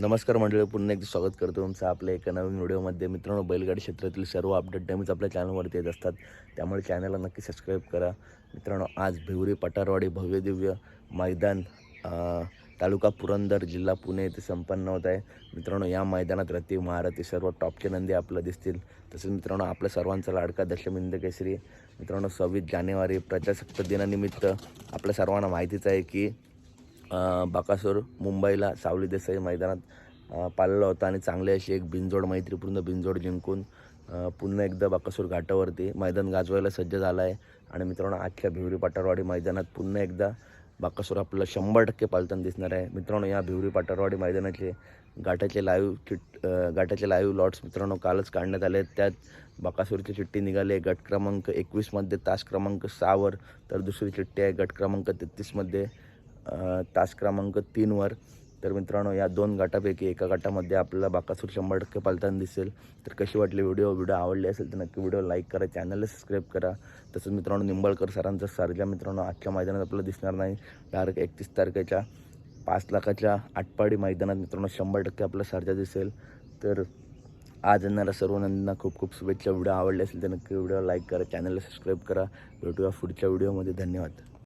नमस्कार मंडळी पुन्हा एकदा स्वागत करतो तुमचं आपल्या एका नवीन व्हिडिओमध्ये. मित्रांनो बैलगाडी क्षेत्रातील सर्व अपडेट नेहमीच आपल्या चॅनलवरती येत असतात. त्यामुळे चॅनलला नक्की सबस्क्राईब करा. मित्रांनो आज भिवरी पठारवाडी भव्य दिव्य मैदान तालुका पुरंदर जिल्हा पुणे येथे संपन्न होत आहे. मित्रांनो या मैदानात रती महारथी सर्व टॉपचे नंदी आपलं दिसतील. तसेच मित्रांनो आपल्या सर्वांचा लाडका दशमिंद केसरी. मित्रांनो सव्वीस जानेवारी प्रजासत्ताक दिनानिमित्त आपल्या सर्वांना माहितीच आहे की बाकासूर मुंबईला सावली देसाई मैदानात पाळला होता आणि चांगली अशी एक बिनजोड मैत्रीपूर्ण बिनजोड जिंकून पुन्हा एकदा बाकासूर घाटावरती मैदान गाजवायला सज्ज झाला आहे आणि मित्रांनो आजच्या भिवरी पाटारवाडी मैदानात पुन्हा एकदा बाकासूर आपल्याला शंभर टक्के पालताना दिसणार आहे. मित्रांनो या भिवरी पाटारवाडी मैदानाचे घाटाचे लाईव्ह चिट गाठाचे घाटाचे लाईव्ह लॉट्स मित्रांनो कालच काढण्यात आले त्यात बाकासूरची चिठ्ठी निघाली आहे गट क्रमांक एकवीसमध्ये तास क्रमांक सहावर तर दुसरी चिठ्ठी आहे गट क्रमांक तेहतीसमध्ये तास क्रमांक तीनवर तर मित्रांनो या दोन गटापैकी एका गटामध्ये आपल्याला बाकासूर शंभर टक्के पालताना दिसेल. तर कशी वाटली व्हिडिओ? व्हिडिओ आवडली असेल तर नक्की व्हिडिओ लाईक करा चॅनलला सबस्क्राईब करा. तसंच मित्रांनो निंबाळकर सरांचा सारख्या मित्रांनो आजच्या मैदानात आपल्याला दिसणार नाही. डायरेक्ट एकतीस तारखेच्या पाच लाखाच्या आटपाडी मैदानात मित्रांनो शंभर टक्के आपला सर्जा दिसेल. तर आज येणाऱ्या सर्व नंदींना खूप खूप शुभेच्छा. व्हिडिओ आवडले असेल तर नक्की व्हिडिओ लाईक करा चॅनलला सबस्क्राईब करा. भेटूया पुढच्या व्हिडिओमध्ये. धन्यवाद.